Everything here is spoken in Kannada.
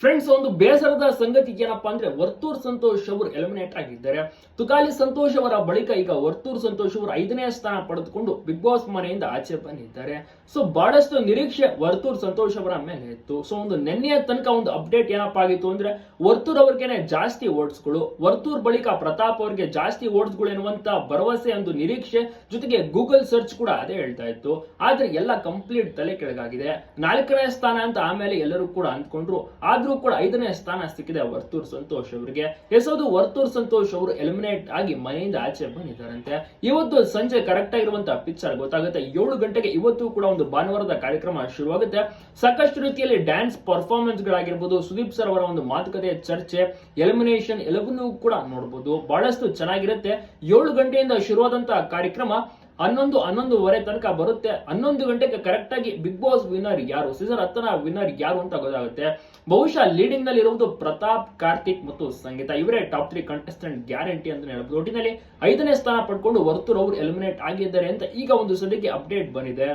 ಫ್ರೆಂಡ್ಸ್ ಒಂದು ಬೇಸರದ ಸಂಗತಿ ಏನಪ್ಪಾ ಅಂದ್ರೆ ವರ್ತೂರ್ ಸಂತೋಷ್ ಅವರು ಎಲಿಮಿನೇಟ್ ಆಗಿದ್ದಾರೆ. ತುಕಾಲಿ ಸಂತೋಷ್ ಅವರ ಬಳಿಕ ಈಗ ವರ್ತೂರ್ ಸಂತೋಷ್ ಅವರು ಐದನೇ ಸ್ಥಾನ ಪಡೆದುಕೊಂಡು ಬಿಗ್ ಬಾಸ್ ಮನೆಯಿಂದ ಆಚೆ ಬಂದಿದ್ದಾರೆ. ಸೊ ಬಹಳಷ್ಟು ನಿರೀಕ್ಷೆ ವರ್ತೂರ್ ಸಂತೋಷ್ ಅವರ ಮೇಲೆ ಇತ್ತು. ಸೊ ಒಂದು ನಿನ್ನೆಯ ತನಕ ಒಂದು ಅಪ್ಡೇಟ್ ಏನಪ್ಪಾ ಆಗಿತ್ತು ಅಂದ್ರೆ ವರ್ತೂರ್ ಅವ್ರಿಗೇನೆ ಜಾಸ್ತಿ ಓಟ್ಸ್ಗಳು ವರ್ತೂರ್ ಬಳಿಕ ಪ್ರತಾಪ್ ಅವರಿಗೆ ಜಾಸ್ತಿ ಓಟ್ಸ್ಗಳು ಎನ್ನುವಂತ ಭರವಸೆ, ಒಂದು ನಿರೀಕ್ಷೆ ಜೊತೆಗೆ ಗೂಗಲ್ ಸರ್ಚ್ ಕೂಡ ಅದೇ ಹೇಳ್ತಾ ಇತ್ತು. ಆದ್ರೆ ಎಲ್ಲ ಕಂಪ್ಲೀಟ್ ತಲೆ ಕೆಳಗಾಗಿದೆ. ನಾಲ್ಕನೇ ಸ್ಥಾನ ಅಂತ ಆಮೇಲೆ ಎಲ್ಲರೂ ಕೂಡ ಅಂದ್ಕೊಂಡ್ರು. ಆದ್ರೂ ಕೂಡ ಐದನೇ ಸ್ಥಾನ ಸಿಕ್ಕಿದೆ ವರ್ತೂರ್ ಸಂತೋಷ್ ಅವರಿಗೆ. ಎಸೋದು ವರ್ತೂರ್ ಸಂತೋಷ್ ಅವರು ಎಲಿಮಿನೇಟ್ ಆಗಿ ಮನೆಯಿಂದ ಆಚೆ ಬಂದಿದ್ದಾರಂತೆ. ಇವತ್ತು ಸಂಜೆ ಕರೆಕ್ಟ್ ಆಗಿರುವಂತಹ ಪಿಕ್ಚರ್ ಗೊತ್ತಾಗುತ್ತೆ. ಏಳು ಗಂಟೆಗೆ ಇವತ್ತು ಕೂಡ ಒಂದು ಭಾನುವಾರದ ಕಾರ್ಯಕ್ರಮ ಶುರುವಾಗುತ್ತೆ. ಸಾಕಷ್ಟು ರೀತಿಯಲ್ಲಿ ಡ್ಯಾನ್ಸ್ ಪರ್ಫಾರ್ಮೆನ್ಸ್ ಗಳಾಗಿರ್ಬೋದು, ಸುದೀಪ್ ಸರ್ ಅವರ ಒಂದು ಮಾತುಕತೆ, ಚರ್ಚೆ ಎಲಿಮಿನೇಷನ್ ಎಲ್ಲವನ್ನೂ ಕೂಡ ನೋಡಬಹುದು ಬಹಳಷ್ಟು ಚೆನ್ನಾಗಿರುತ್ತೆ. ಏಳು ಗಂಟೆಯಿಂದ ಶುರುವಾದಂತಹ ಕಾರ್ಯಕ್ರಮ ಹನ್ನೊಂದು, ಹನ್ನೊಂದುವರೆ ತನಕ ಬರುತ್ತೆ. ಹನ್ನೊಂದು ಗಂಟೆಗೆ ಕರೆಕ್ಟ್ ಆಗಿ ಬಿಗ್ ಬಾಸ್ ವಿನ್ನರ್ ಯಾರು? ಸೀಸನ್ ಹತ್ತನ ವಿನ್ನರ್ ಯಾರು ಅಂತ ಗೊತ್ತಾಗುತ್ತೆ. ಬಹುಶಃ ಲೀಡಿಂಗ್ನಲ್ಲಿ ಇರುವುದು ಪ್ರತಾಪ್, ಕಾರ್ತಿಕ್ ಮತ್ತು ಸಂಗೀತ. ಇವರೇ ಟಾಪ್ ತ್ರೀ ಕಂಟೆಸ್ಟೆಂಟ್ ಗ್ಯಾರಂಟಿ ಅಂತ ಹೇಳ್ಬೋದು. ಒಟ್ಟಿನಲ್ಲಿ ಐದನೇ ಸ್ಥಾನ ಪಡ್ಕೊಂಡು ವರ್ತೂರ್ ಅವರು ಎಲಿಮಿನೇಟ್ ಆಗಿದ್ದಾರೆ ಅಂತ ಈಗ ಒಂದು ಸದ್ಯಕ್ಕೆ ಅಪ್ಡೇಟ್ ಬಂದಿದೆ.